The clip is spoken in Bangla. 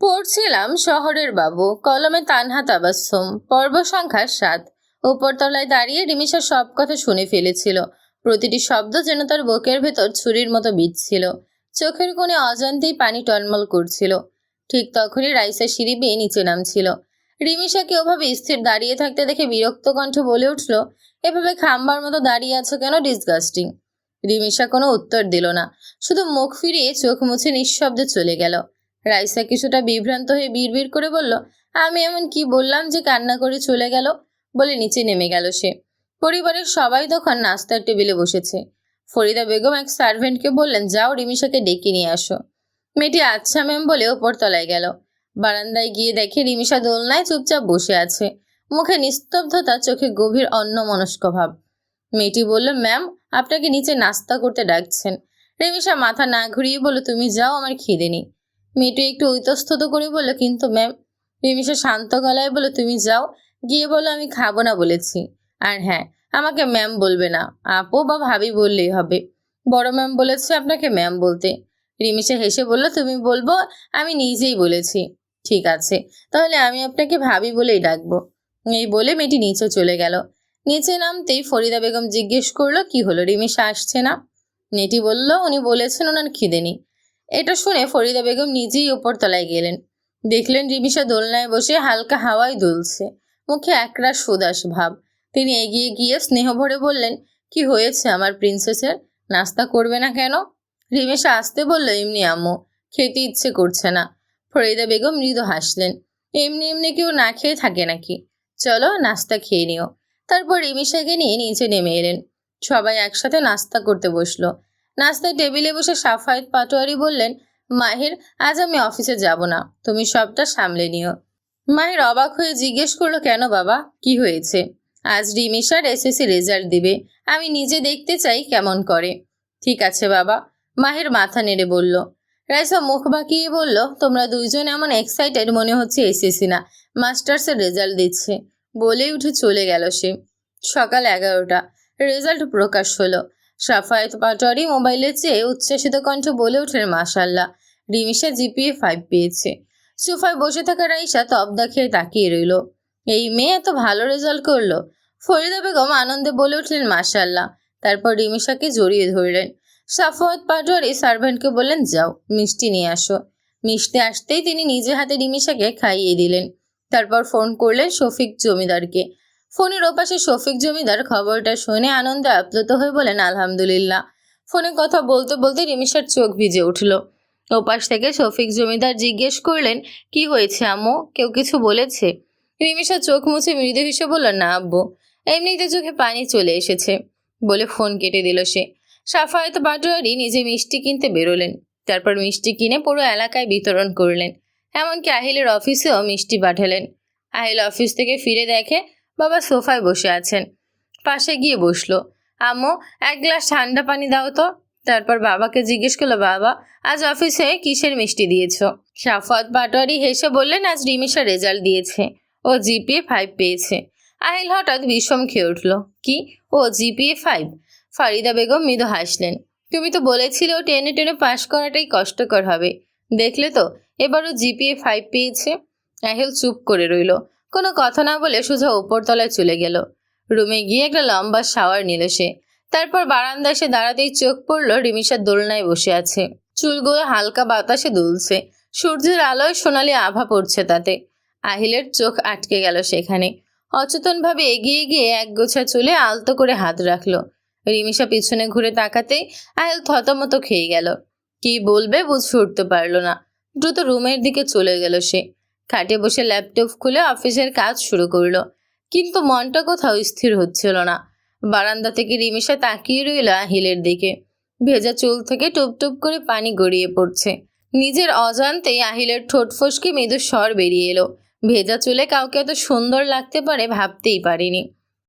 পড়ছিলাম শহরের বাবু, কলমে তানহা তাবাসুম পর্ব সংখ্যা সাত। উপরতলায় দাঁড়িয়ে রিমিশা সব কথা শুনে ফেলেছিল। প্রতিটি শব্দ যেন তার বুকের ভেতর ছুরির মতো বিচ্ছিল চোখের কোণে অজান্তেই পানি টলমল করছিল। ঠিক তখনই রাইসা সিঁড়ি বেয়ে নিচে নামছিল। রিমিশাকে ওভাবে স্থির দাঁড়িয়ে থাকতে দেখে বিরক্ত কণ্ঠ বলে উঠল, এভাবে খাম্বার মতো দাঁড়িয়ে আছো কেন ডিসগাস্টিং রিমিশা কোনো উত্তর দিল না। শুধু মুখ ফিরিয়ে চোখ মুছে নিঃশব্দে চলে গেল। রাইসা কিছুটা বিভ্রান্ত হয়ে বিড়বিড় করে বলল, আমি এমন কি বললাম যে কান্না করে চলে গেল? বলে নিচে নেমে গেল সে। পরিবারের সবাই তখন নাস্তার টেবিলে বসেছে। ফরিদা বেগম এক সার্ভেন্টকে বললেন, যাও রিমিশাকে ডেকে নিয়ে আসো। মেয়েটি আচ্ছা ম্যাম, বলে ওপর তলায় গেল। বারান্দায় গিয়ে দেখে রিমিশা দোলনায় চুপচাপ বসে আছে। মুখে নিস্তব্ধতা, চোখে গভীর অন্যমনস্ক ভাব। মেয়েটি বলল, ম্যাম, আপনাকে নিচে নাস্তা করতে ডাকছেন। রেমিশা মাথা না ঘুরিয়ে বলল, তুমি যাও, আমার খিদে নেই। মেয়েটি একটু ইতস্তত করে বলল, কিন্তু ম্যাম রিমিশা শান্ত গলায় বলল তুমি যাও, গিয়ে বলো আমি খাব না বলেছি। আর হ্যাঁ আমাকে ম্যাম বলবে না। আপু বা ভাবি বললেই হবে। বড় ম্যাম বলেছে আপনাকে ম্যাম বলতে। রিমিশা হেসে বলল, তুমি বলব, আমি নিজেই বলেছি। ঠিক আছে, তাহলে আমি আপনাকে ভাবি বলেই ডাকবো। এই বলে মেয়েটি নিচে চলে গেল। নিচে নামতেই ফরিদা বেগম জিজ্ঞেস করল, কি হলো? রিমিশা আসছে না? মেয়েটি বলল, উনি বলেছেন ওনার খিদে নেই। এটা শুনে ফরিদা বেগম নিজেই ওপর তলায় গেলেন। দেখলেন রিমিশা দোলনায় বসে হালকা হাওয়ায় দুলছে। মুখে একরাশ সুদাস ভাব। তিনি এগিয়ে গিয়ে স্নেহ ভরে বললেন, কি হয়েছে আমার প্রিন্সেসের? নাস্তা করবে না কেন? রিমিশা আসতে বলল, এমনি আম্মু, খেতে ইচ্ছে করছে না। ফরিদা বেগম মৃদু হাসলেন, এমনি এমনি কেউ না খেয়ে থাকে নাকি? চলো নাস্তা খেয়ে নিও। তারপর রিমিশাকে নিয়ে নিচে নেমে এলেন। সবাই একসাথে নাস্তা করতে বসল। নাস্তায় টেবিলে বসে সাফায়েত পাটোয়ারি বললেন, মাহির, আজ আমি অফিসে যাব না। তুমি সবটা সামলে নিও। মাহির অবাক হয়ে জিজ্ঞেস করল, কেন বাবা? কি হয়েছে? আজ রিমিশার এসএসসি রেজাল্ট দিবে। আমি নিজে দেখতে চাই কেমন করে। ঠিক আছে বাবা। মাহির মাথা নেড়ে বলল। রাইসা মুখ বাঁকিয়ে বলল, তোমরা দুইজন এমন এক্সাইটেড মনে হচ্ছে এসএসসি না। মাস্টার্সের রেজাল্ট দিচ্ছে। বলেই উঠে চলে গেল সে। সকাল এগারোটা। রেজাল্ট প্রকাশ হলো। সাফায়েত পাটোয়ারি মোবাইলের চেয়ে উচ্ছ্বাসিত কণ্ঠ বলে ওঠেন মাশাল্লাহ রিমিশা জিপিএ ফাইভ পেয়েছে। সোফায় বসে থাকা রাইসা তবদা খেয়ে তাকিয়ে রইল। এই মেয়ে এত ভালো রেজাল্ট করল। ফরিদা বেগম আনন্দে বলে উঠলেন মাশাল্লাহ তারপর রিমিশাকে জড়িয়ে ধরলেন। সাফাওয়াত পাটোয়ারি সার্ভেন্টকে বললেন, যাও, মিষ্টি নিয়ে আসো। মিষ্টি আসতেই তিনি নিজে হাতে রিমিশাকে খাইয়ে দিলেন। তারপর ফোন করলেন শফিক জমিদারকে। ফোনের ওপাশে শফিক জমিদার খবরটা শুনে আনন্দে আপ্লুত হয়ে বলেন, আলহামদুলিল্লাহ। ফোনে কথা বলতে বলতে রিমিশার চোখ ভিজে উঠল। ওপাশ থেকে শফিক জমিদার জিজ্ঞেস করলেন, কি হয়েছে আম্মু? কেউ কিছু বলেছে? রিমিশা চোখ মুছে মৃদু হেসে বলল, না আব্বু, এমনিতে চোখে পানি চলে এসেছে। বলে ফোন কেটে দিল সে। সাফায়েত বাটোয়ারি নিজে মিষ্টি কিনতে বেরোলেন। তারপর মিষ্টি কিনে পুরো এলাকায় বিতরণ করলেন। এমনকি আহিলের অফিসেও মিষ্টি পাঠালেন। আহিল অফিস থেকে ফিরে দেখে বাবা সোফায় বসে আছেন। পাশে গিয়ে বসল, আম্মু, এক গ্লাস ঠান্ডা পানি দাও তো। তারপর বাবাকে জিজ্ঞেস করল, বাবা, আজ অফিসে কিসের মিষ্টি দিয়েছ? সাফাত পাটোয়ারি হেসে বললেন, আজ রিমিশা রেজাল্ট দিয়েছে। ও জিপিএ ফাইভ পেয়েছে। আহিল হঠাৎ বিষম খেয়ে উঠল, কি? ও জিপিএ ফাইভ ফারিদা বেগম মৃদু হাসলেন, তুমি তো বলেছিলে ও টেনে টেনে পাশ করাটাই কষ্টকর হবে। দেখলে তো এবারও জিপিএ ফাইভ পেয়েছে। আহিল চুপ করে রইল কোনো কথা না বলে সোজা উপরতলায় চলে গেল। রুমে গিয়ে একটা লম্বা শাওয়ার নিল সে। তারপর বারান্দায় এসে দাঁড়াতেই চোখ পড়ল রিমিশার দোলনায় বসে আছে। চুলগুলো হালকা বাতাসে দুলছে। সূর্যের আলোয় সোনালি আভা পড়ছে তাতে। আহিলের চোখ আটকে গেল সেখানে। অচেতনভাবে এগিয়ে গিয়ে এক গোছা চুলে আলতো করে হাত রাখল। রিমিশা পিছনে ঘুরে তাকাতেই আহিল থতমত খেয়ে গেল। কি বলবে বুঝে উঠতে পারল না। দ্রুত রুমের দিকে চলে গেল সে। খাটে বসে ল্যাপটপ খুলে অফিসের কাজ শুরু করল। কিন্তু মনটা কোথাও স্থির হচ্ছিল না। বারান্দা থেকে রিমিশা তাকিয়ে রইল আহিলের দিকে। ভেজা চুল থেকে টুপটুপ টুপ করে পানি গড়িয়ে পড়ছে। নিজের অজান্তেই আহিলের ঠোঁট ফসকে মৃদু স্বর বেরিয়ে এলো। ভেজা চুলে কাউকে এত সুন্দর লাগতে পারে ভাবতেই পারিনি।